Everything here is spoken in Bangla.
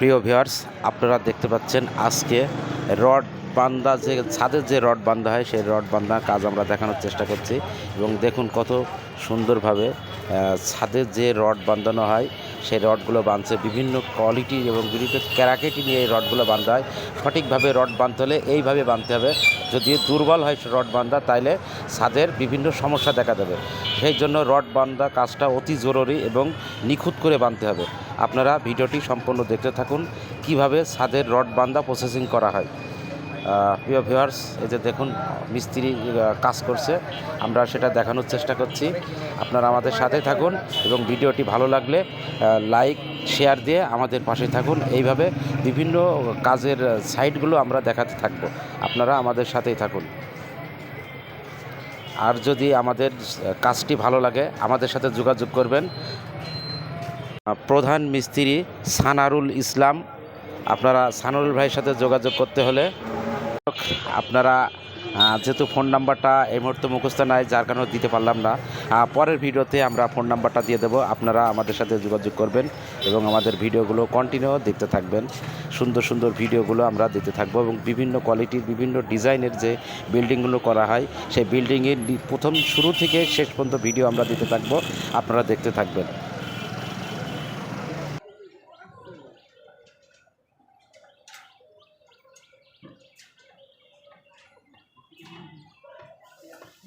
প্রিয় ভিউয়ার্স, আপনারা দেখতে পাচ্ছেন আজকে রড বান্ধা যে ছাদের যে রড বান্ধা হয়, সেই রড বান্ধা কাজ আমরা দেখানোর চেষ্টা করছি এবং দেখুন কত সুন্দরভাবে ছাদের যে রড বাঁধানো হয়, সেই রডগুলো বাঁধছে। বিভিন্ন কোয়ালিটি এবং বিভিন্ন ক্যারাকেটি নিয়ে এই রডগুলো বাঁধা হয়। সঠিকভাবে রড বাঁধতে হলে এইভাবে বাঁধতে হবে। যদি দুর্বল হয় সে রড বাঁধা তাইলে ছাদের বিভিন্ন সমস্যা দেখা দেবে। সেই জন্য রড বাঁধা কাজটা অতি জরুরি এবং নিখুঁত করে বাঁধতে হবে। আপনারা ভিডিওটি সম্পূর্ণ দেখতে থাকুন, কীভাবে ছাদের রড বাঁধা প্রসেসিং করা হয়। প্রিয় ভিউয়ার্স এই যে দেখুন, মিস্ত্রি কাজ করছে। আমরা সেটা দেখানোর চেষ্টা করছি। আপনারা আমাদের সাথে থাকুন এবং ভিডিওটি ভালো লাগলে লাইক শেয়ার দিয়ে আমাদের পাশে থাকুন। এইভাবে বিভিন্ন কাজের সাইটগুলো আমরা দেখাতে থাকব। আপনারা আমাদের সাথেই থাকুন। আর যদি আমাদের কাজটি ভালো লাগে, আমাদের সাথে যোগাযোগ করবেন। প্রধান মিস্ত্রি সানারুল ইসলাম। আপনারা সানারুল ভাইয়ের সাথে যোগাযোগ করতে হলে আপনারা যেহেতু ফোন নাম্বারটা এই মুহূর্তে মুখস্থ নাই, যার কারণে দিতে পারলাম না। পরের ভিডিওতে আমরা ফোন নাম্বারটা দিয়ে দেবো, আপনারা আমাদের সাথে যোগাযোগ করবেন এবং আমাদের ভিডিওগুলো কন্টিনিউ দেখতে থাকবেন। সুন্দর সুন্দর ভিডিওগুলো আমরা দিতে থাকব এবং বিভিন্ন কোয়ালিটির বিভিন্ন ডিজাইনের যে বিল্ডিংগুলো করা হয়, সেই বিল্ডিংয়ের প্রথম শুরু থেকে শেষ পর্যন্ত ভিডিও আমরা দিতে থাকব, আপনারা দেখতে থাকবেন।